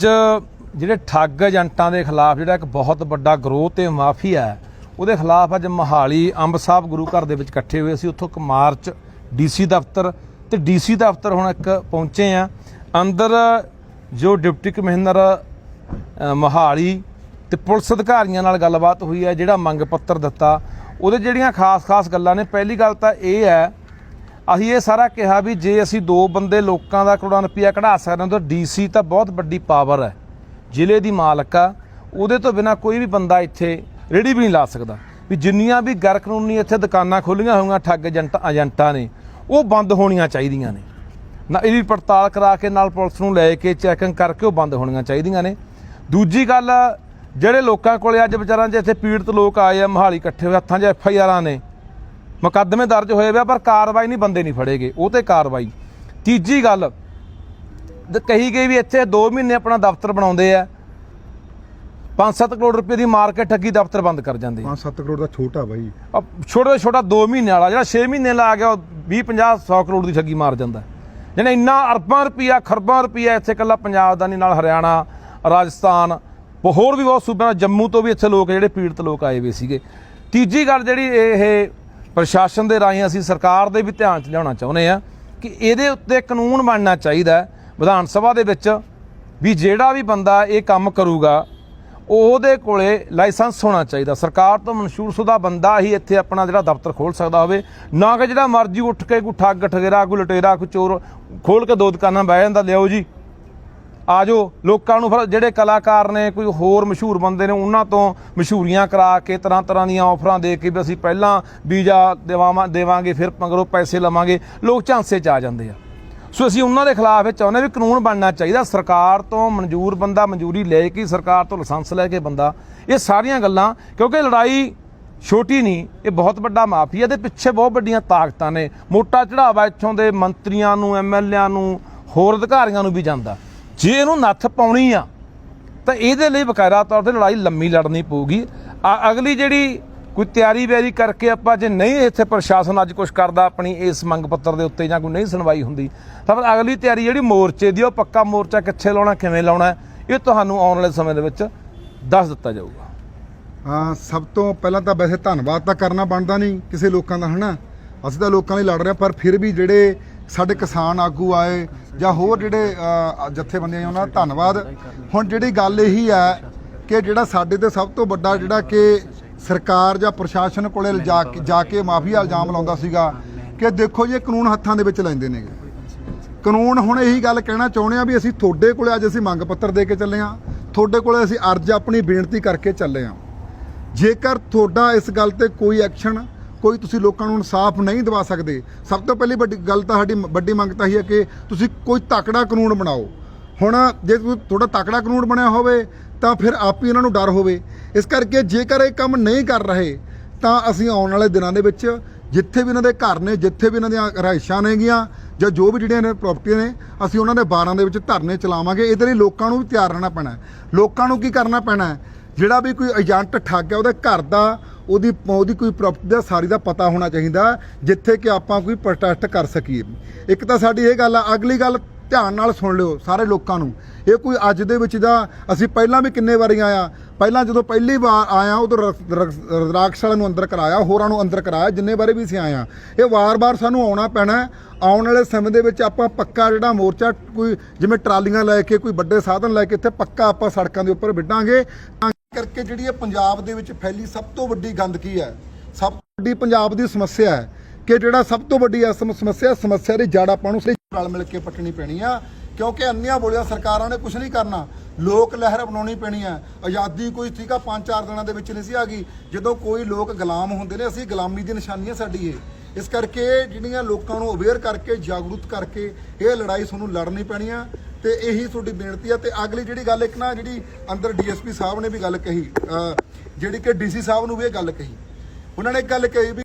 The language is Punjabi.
ਅੱਜ ਜਿਹੜੇ ਠੱਗ ਏਜੰਟਾਂ ਦੇ ਖਿਲਾਫ ਜਿਹੜਾ ਇੱਕ ਬਹੁਤ ਵੱਡਾ ਗਰੋਹ ਤੇ ਮਾਫੀਆ ਹੈ ਉਹਦੇ ਖਿਲਾਫ ਅੱਜ ਮਹਾਲੀ ਅੰਬ ਸਾਹਿਬ ਗੁਰੂ ਘਰ ਦੇ ਵਿੱਚ ਇਕੱਠੇ ਹੋਏ ਸੀ ਉੱਥੋਂ ਇੱਕ ਮਾਰਚ ਡੀਸੀ ਦਫ਼ਤਰ ਤੇ ਡੀਸੀ ਦਫ਼ਤਰ ਹੁਣ ਇੱਕ ਪਹੁੰਚੇ ਆ ਅੰਦਰ ਜੋ ਡਿਪਟੀ ਕਮਿਸ਼ਨਰ ਅ, ਮਹਾਲੀ ਤੇ ਪੁਲਿਸ ਅਧਿਕਾਰੀਆਂ ਨਾਲ ਗੱਲਬਾਤ ਹੋਈ ਹੈ ਜਿਹੜਾ ਮੰਗ ਪੱਤਰ ਦਿੱਤਾ ਉਹਦੇ ਜਿਹੜੀਆਂ ਖਾਸ-ਖਾਸ ਗੱਲਾਂ ਨੇ ਪਹਿਲੀ ਗੱਲ ਤਾਂ ਇਹ ਹੈ ਅਸੀਂ ਇਹ ਸਾਰਾ ਕਿਹਾ ਵੀ ਜੇ ਅਸੀਂ ਦੋ ਬੰਦੇ ਲੋਕਾਂ ਦਾ ਕਰੋੜਾਂ ਰੁਪਇਆ ਕਢਾ ਸਕਦੇ ਹਾਂ, ਤਾਂ ਡੀਸੀ ਤਾਂ ਬਹੁਤ ਵੱਡੀ ਪਾਵਰ ਹੈ, ਜ਼ਿਲ੍ਹੇ ਦੀ ਮਾਲਕ ਆ। ਉਹਦੇ ਤੋਂ ਬਿਨਾ ਕੋਈ ਵੀ ਬੰਦਾ ਇੱਥੇ ਰੇੜੀ ਵੀ ਨਹੀਂ ਲਾ ਸਕਦਾ। ਵੀ ਜਿੰਨੀਆਂ ਵੀ ਗੈਰ ਕਾਨੂੰਨੀ ਇੱਥੇ ਦੁਕਾਨਾਂ ਖੋਲੀਆਂ ਹੋਈਆਂ, ਠੱਗ ਏਜੰਟ ਏਜੰਟਾਂ ਨੇ, ਉਹ ਬੰਦ ਹੋਣੀਆਂ ਚਾਹੀਦੀਆਂ ਨੇ। ਨਾ ਇਹਦੀ ਪੜਤਾਲ ਕਰਾ ਕੇ ਨਾਲ ਪੁਲਿਸ ਨੂੰ ਲੈ ਕੇ ਚੈਕਿੰਗ ਕਰਕੇ ਉਹ ਬੰਦ ਹੋਣੀਆਂ ਚਾਹੀਦੀਆਂ ਨੇ। ਦੂਜੀ ਗੱਲ, ਜਿਹੜੇ ਲੋਕਾਂ ਕੋਲੇ ਅੱਜ ਵਿਚਾਰਾਂ ਜੇ ਇੱਥੇ ਪੀੜਤ ਲੋਕ ਆਏ ਆ, ਮਹਾਲੀ ਇਕੱਠੇ ਹੋਏ, ਹੱਥਾਂ 'ਚ ਐਫ ਆਈ ਆਰਾਂ ਨੇ ਮੁਕੱਦਮੇ ਦਰਜ ਹੋਏ ਵੇ ਪਰ ਕਾਰਵਾਈ ਨਹੀਂ ਬੰਦੇ ਨਹੀਂ ਫੜੇਗੇ। ਉਹ ਤੇ ਕਾਰਵਾਈ। ਤੀਜੀ ਗੱਲ ਕਹੀ ਗਈ ਵੀ ਇੱਥੇ 2 ਮਹੀਨੇ ਆਪਣਾ ਦਫ਼ਤਰ ਬਣਾਉਂਦੇ ਆ। 5-7 ਕਰੋੜ ਰੁਪਏ ਦੀ ਮਾਰਕੀਟ ਠੱਗੀ ਦਫ਼ਤਰ ਬੰਦ ਕਰ ਜਾਂਦੇ ਆ। 5-7 ਕਰੋੜ ਦਾ ਛੋਟਾ ਬਾਈ। ਆ ਛੋਟਾ ਛੋਟਾ 2 ਮਹੀਨੇ ਵਾਲਾ ਜਿਹੜਾ 6 ਮਹੀਨੇ ਲਾ ਗਿਆ ਉਹ 20 50 100 ਕਰੋੜ ਦੀ ਠੱਗੀ ਮਾਰ ਜਾਂਦਾ। ਜਿਹਨੇ ਇੰਨਾ ਅਰਬਾਂ ਰੁਪਈਆ ਖਰਬਾਂ ਰੁਪਈਆ ਇੱਥੇ ਕੱਲਾ ਪੰਜਾਬ ਦਾ ਨਹੀਂ ਨਾਲ ਹਰਿਆਣਾ ਰਾਜਸਥਾਨ ਹੋਰ ਵੀ ਬਹੁਤ ਸੂਬਿਆਂ ਜੰਮੂ ਤੋਂ ਵੀ ਇੱਥੇ ਲੋਕ ਜਿਹੜੇ ਪੀੜਤ ਲੋਕ ਆਏ ਹੋਏ ਸੀਗੇ। ਤੀਜੀ ਗੱਲ ਜਿਹੜੀ ਇਹ ਪ੍ਰਸ਼ਾਸਨ ਦੇ ਰਾਹੀਂ ਅਸੀਂ ਸਰਕਾਰ ਦੇ ਵੀ ਧਿਆਨ 'ਚ ਲਿਆਉਣਾ ਚਾਹੁੰਦੇ ਆ ਕਿ ਇਹਦੇ ਉੱਤੇ ਕਾਨੂੰਨ ਬਣਨਾ ਚਾਹੀਦਾ ਵਿਧਾਨ ਸਭਾ ਦੇ ਵਿੱਚ ਵੀ ਜਿਹੜਾ ਵੀ ਬੰਦਾ ਇਹ ਕੰਮ ਕਰੂਗਾ, ਉਹਦੇ ਕੋਲੇ ਲਾਇਸੈਂਸ ਹੋਣਾ ਚਾਹੀਦਾ। ਸਰਕਾਰ ਤੋਂ ਮਨਸ਼ੂਰਸ਼ੁਦਾ ਬੰਦਾ ਹੀ ਇੱਥੇ ਆਪਣਾ ਜਿਹੜਾ ਦਫ਼ਤਰ ਖੋਲ ਸਕਦਾ ਹੋਵੇ, ਨਾ ਕਿ ਜਿਹੜਾ ਮਰਜ਼ੀ ਉੱਠ ਕੇ ਕੋਈ ਠੱਗ ਠਗੇਰਾ ਕੋਈ ਲਟੇਰਾ, ਕੋਈ ਚੋਰ ਖੋਲ ਕੇ ਦੋ ਦੁਕਾਨਾਂ ਬਹਿ ਜਾਂਦਾ, ਲਿਆਓ ਜੀ। ਆਜੋ, ਲੋਕਾਂ ਨੂੰ ਫਿਰ ਜਿਹੜੇ ਕਲਾਕਾਰ ਨੇ, ਕੋਈ ਹੋਰ ਮਸ਼ਹੂਰ ਬੰਦੇ ਨੇ, ਉਹਨਾਂ ਤੋਂ ਮਸ਼ਹੂਰੀਆਂ ਕਰਾ ਕੇ ਤਰ੍ਹਾਂ ਤਰ੍ਹਾਂ ਦੀਆਂ ਆਫਰਾਂ ਦੇ ਕੇ ਵੀ ਅਸੀਂ ਪਹਿਲਾਂ ਵੀਜ਼ਾ ਦੇਵਾਵਾਂ, ਦੇਵਾਂਗੇ, ਫਿਰ ਮਗਰੋਂ ਪੈਸੇ ਲਵਾਂਗੇ, ਲੋਕ ਝਾਂਸੇ 'ਚ ਆ ਜਾਂਦੇ ਆ। ਸੋ ਅਸੀਂ ਉਹਨਾਂ ਦੇ ਖਿਲਾਫ ਇਹ ਚਾਹੁੰਦੇ ਵੀ ਕਾਨੂੰਨ ਬਣਨਾ ਚਾਹੀਦਾ। ਸਰਕਾਰ ਤੋਂ ਮਨਜ਼ੂਰ ਬੰਦਾ ਮਨਜ਼ੂਰੀ ਲੈ ਕੇ, ਸਰਕਾਰ ਤੋਂ ਲਾਇਸੈਂਸ ਲੈ ਕੇ ਬੰਦਾ, ਇਹ ਸਾਰੀਆਂ ਗੱਲਾਂ, ਕਿਉਂਕਿ ਲੜਾਈ ਛੋਟੀ ਨਹੀਂ, ਇਹ ਬਹੁਤ ਵੱਡਾ ਮਾਫੀਆ ਦੇ ਪਿੱਛੇ ਬਹੁਤ ਵੱਡੀਆਂ ਤਾਕਤਾਂ ਨੇ। ਮੋਟਾ ਚੜਾਵਾ ਇੱਥੋਂ ਦੇ ਮੰਤਰੀਆਂ ਨੂੰ ਐਮਐਲਏਆਂ ਨੂੰ, ਹੋਰ ਅਧਿਕਾਰੀਆਂ ਨੂੰ ਵੀ ਜਾਂਦਾ। ਜੇ ਇਹਨੂੰ ਨੱਥ ਪਾਉਣੀ ਆ ਤਾਂ ਇਹਦੇ ਲਈ ਬਕਾਇਦਾ ਤੌਰ ਤੇ ਲੜਾਈ ਲੰਮੀ ਲੜਨੀ ਪਊਗੀ। ਅਗਲੀ ਜਿਹੜੀ ਕੋਈ ਤਿਆਰੀ ਵੈਰੀ ਕਰਕੇ ਆਪਾਂ ਜੇ ਨਹੀਂ ਇੱਥੇ ਪ੍ਰਸ਼ਾਸਨ ਅੱਜ ਕੁਝ ਕਰਦਾ ਆਪਣੀ ਇਸ ਮੰਗ ਪੱਤਰ ਦੇ ਉੱਤੇ ਜਾਂ ਕੋਈ ਨਹੀਂ ਸੁਣਵਾਈ ਹੁੰਦੀ ਤਾਂ ਫਿਰ ਅਗਲੀ ਤਿਆਰੀ ਜਿਹੜੀ ਮੋਰਚੇ ਦੀ ਉਹ ਪੱਕਾ ਮੋਰਚਾ ਕਿੱਥੇ ਲਾਉਣਾ ਕਿਵੇਂ ਲਾਉਣਾ ਇਹ ਤੁਹਾਨੂੰ ਆਉਣ ਵਾਲੇ ਸਮੇਂ ਦੇ ਵਿੱਚ ਦੱਸ ਦਿੱਤਾ ਜਾਊਗਾ। ਹਾਂ ਸਭ ਤੋਂ ਪਹਿਲਾਂ ਤਾਂ ਵੈਸੇ ਧੰਨਵਾਦ ਤਾਂ ਕਰਨਾ ਬਣਦਾ ਨਹੀਂ ਕਿਸੇ ਲੋਕਾਂ ਦਾ ਹਨਾ? ਅਸੀਂ ਤਾਂ ਲੋਕਾਂ ਲਈ ਲੜ ਰਹੇ ਹਾਂ, ਪਰ ਫਿਰ ਵੀ ਜਿਹੜੇ ਸਾਡੇ ਕਿਸਾਨ ਆਗੂ ਆਏ ਜਾਂ ਹੋਰ ਜਿਹੜੇ ਜਥੇਬੰਦੀਆਂ ਉਹਨਾਂ ਦਾ ਧੰਨਵਾਦ। ਹੁਣ ਜਿਹੜੀ ਗੱਲ ਇਹੀ ਹੈ ਕਿ ਜਿਹੜਾ ਸਾਡੇ ਤੇ ਸਭ ਤੋਂ ਵੱਡਾ ਜਿਹੜਾ ਕਿ ਸਰਕਾਰ ਜਾਂ ਪ੍ਰਸ਼ਾਸਨ ਕੋਲੇ ਜਾ ਕੇ ਜਾ ਕੇ ਮਾਫੀਆ ਇਲਜ਼ਾਮ ਲਾਉਂਦਾ ਸੀਗਾ ਕਿ ਦੇਖੋ ਜੀ ਕਾਨੂੰਨ ਹੱਥਾਂ ਦੇ ਵਿੱਚ ਲੈਂਦੇ ਨੇਗੇ ਕਾਨੂੰਨ ਹੁਣ ਇਹੀ ਗੱਲ ਕਹਿਣਾ ਚਾਹੁੰਦੇ ਆ ਵੀ ਅਸੀਂ ਤੁਹਾਡੇ ਕੋਲੇ ਅੱਜ ਅਸੀਂ ਮੰਗ ਪੱਤਰ ਦੇ ਕੇ ਚੱਲੇ ਆ ਤੁਹਾਡੇ ਕੋਲੇ ਅਸੀਂ ਅਰਜ਼ ਆਪਣੀ ਬੇਨਤੀ ਕਰਕੇ ਚੱਲੇ ਆ ਜੇਕਰ ਤੁਹਾਡਾ ਇਸ ਗੱਲ ਤੇ ਕੋਈ ਐਕਸ਼ਨ ਕੋਈ ਤੁਸੀਂ ਲੋਕਾਂ ਨੂੰ ਇਨਸਾਫ ਨਹੀਂ ਦਿਵਾ ਸਕਦੇ। ਸਭ ਤੋਂ ਪਹਿਲੀ ਵੱਡੀ ਗੱਲ ਤਾਂ ਸਾਡੀ ਵੱਡੀ ਮੰਗ ਤਾਂ ਹੀ ਹੈ ਕਿ ਤੁਸੀਂ ਕੋਈ ਤਾਕੜਾ ਕਾਨੂੰਨ ਬਣਾਓ। ਹੁਣ ਜੇ ਤੁਹਾਡਾ ਤਾਕੜਾ ਕਾਨੂੰਨ ਬਣਿਆ ਹੋਵੇ, ਤਾਂ ਫਿਰ ਆਪ ਹੀ ਇਹਨਾਂ ਨੂੰ ਡਰ ਹੋਵੇ। ਇਸ ਕਰਕੇ ਜੇਕਰ ਇਹ ਕੰਮ ਨਹੀਂ ਕਰ ਰਹੇ, ਤਾਂ ਅਸੀਂ ਆਉਣ ਵਾਲੇ ਦਿਨਾਂ ਦੇ ਵਿੱਚ ਜਿੱਥੇ ਵੀ ਇਹਨਾਂ ਦੇ ਘਰ ਨੇ, ਜਿੱਥੇ ਵੀ ਇਹਨਾਂ ਦੀਆਂ ਰਿਹਾਇਸ਼ਾਂ ਨੇਗੀਆਂ, ਜਾਂ ਜੋ ਵੀ ਜਿਹੜੀਆਂ ਨੇ ਪ੍ਰਾਪਰਟੀਆਂ ਨੇ, ਅਸੀਂ ਉਹਨਾਂ ਦੇ ਬਾਰਾਂ ਦੇ ਵਿੱਚ ਧਰਨੇ ਚਲਾਵਾਂਗੇ। ਇਹਦੇ ਲਈ ਲੋਕਾਂ ਨੂੰ ਵੀ ਤਿਆਰ ਰਹਿਣਾ ਪੈਣਾ ਲੋਕਾਂ ਨੂੰ ਕੀ ਕਰਨਾ ਪੈਣਾ ਜਿਹੜਾ ਵੀ ਕੋਈ ਏਜੰਟ ਠੱਗ ਹੈ, ਉਹਦੇ ਘਰ ਦਾ ਉਹਦੀ ਉਹਦੀ ਕੋਈ ਪ੍ਰਾਪਰਟੀ ਦਾ ਸਾਰੀ ਦਾ ਪਤਾ ਹੋਣਾ ਚਾਹੀਦਾ ਜਿੱਥੇ ਕਿ ਆਪਾਂ ਕੋਈ ਪ੍ਰੋਟੈਸਟ ਕਰ ਸਕੀਏ। ਇੱਕ ਤਾਂ ਸਾਡੀ ਇਹ ਗੱਲ ਆ, ਅਗਲੀ ਗੱਲ ਧਿਆਨ ਨਾਲ ਸੁਣ ਲਿਓ ਸਾਰੇ ਲੋਕਾਂ ਨੂੰ। ਇਹ ਕੋਈ ਅੱਜ ਦੇ ਵਿੱਚ ਦਾ ਅਸੀਂ ਪਹਿਲਾਂ ਵੀ ਕਿੰਨੇ ਵਾਰੀ ਆਇਆ ਪਹਿਲਾਂ ਜਦੋਂ ਪਹਿਲੀ ਵਾਰ ਆਇਆ, ਉਦੋਂ ਰ- ਰ- ਵਾਲਿਆਂ ਨੂੰ ਅੰਦਰ ਕਰਾਇਆ, ਹੋਰਾਂ ਨੂੰ ਅੰਦਰ ਕਰਾਇਆ, ਜਿੰਨੇ ਵਾਰੀ ਵੀ ਅਸੀਂ ਆਇਆ ਇਹ ਵਾਰ-ਵਾਰ ਸਾਨੂੰ ਆਉਣਾ ਪੈਣਾ ਆਉਣ ਵਾਲੇ ਸਮੇਂ ਦੇ ਵਿੱਚ ਆਪਾਂ ਪੱਕਾ ਜਿਹੜਾ ਮੋਰਚਾ, ਕੋਈ ਜਿਵੇਂ ਟਰਾਲੀਆਂ ਲੈ ਕੇ, ਕੋਈ ਵੱਡੇ ਸਾਧਨ ਲੈ ਕੇ, ਇੱਥੇ ਪੱਕਾ ਆਪਾਂ ਸੜਕਾਂ ਦੇ ਉੱਪਰ ਵਿੱਢਾਂਗੇ ਤਾਂ ਕਰਕੇ ਜਿਹੜੀ ਇਹ ਪੰਜਾਬ ਦੇ ਵਿੱਚ ਫੈਲੀ ਸਭ ਤੋਂ ਵੱਡੀ ਗੰਦਗੀ ਹੈ, ਸਭ ਤੋਂ ਵੱਡੀ ਪੰਜਾਬ ਦੀ ਸਮੱਸਿਆ ਹੈ ਕਿ ਜਿਹੜਾ ਸਭ ਤੋਂ ਵੱਡੀ ਹੈ ਸਮੱਸਿਆ ਸਮੱਸਿਆ ਦੀ ਜੜ ਆਪਾਂ ਨੂੰ ਰਲ ਮਿਲ ਕੇ ਪੱਟਣੀ ਪੈਣੀ ਆ, ਕਿਉਂਕਿ ਅੰਨ੍ਹੀਆਂ ਬੋਲਿਆ ਸਰਕਾਰਾਂ ਨੇ ਕੁਝ ਨਹੀਂ ਕਰਨਾ। ਲੋਕ ਲਹਿਰ ਬਣਾਉਣੀ ਪੈਣੀ ਆ ਆਜ਼ਾਦੀ ਕੋਈ ਸੀਗਾ 5-4 ਦਿਨਾਂ ਦੇ ਵਿੱਚ ਨਹੀਂ ਸੀ ਆ ਗਈ। ਜਦੋਂ ਕੋਈ ਲੋਕ ਗੁਲਾਮ ਹੁੰਦੇ ਨੇ, ਅਸੀਂ ਗੁਲਾਮੀ ਦੀ ਨਿਸ਼ਾਨੀ ਹੈ ਸਾਡੀ ਇਹ। ਇਸ ਕਰਕੇ ਜਿਹੜੀਆਂ ਲੋਕਾਂ ਨੂੰ ਅਵੇਅਰ ਕਰਕੇ, ਜਾਗਰੂਕ ਕਰਕੇ ਇਹ ਲੜਾਈ ਤੁਹਾਨੂੰ ਲੜਨੀ ਪੈਣੀ ਆ। ਤੇ ਇਹੀ ਤੁਹਾਡੀ ਬੇਨਤੀ ਆ। ਤੇ ਅਗਲੀ ਜਿਹੜੀ ਗੱਲ ਇੱਕ ਨਾ, ਜਿਹੜੀ ਅੰਦਰ ਡੀਐਸਪੀ ਸਾਹਿਬ ਨੇ ਵੀ ਗੱਲ ਕਹੀ ਜਿਹੜੀ ਕਿ ਡੀਸੀ ਸਾਹਿਬ ਨੂੰ ਵੀ ਇਹ ਗੱਲ ਕਹੀ। ਉਹਨਾਂ ਨੇ ਇੱਕ ਗੱਲ ਕਹੀ ਵੀ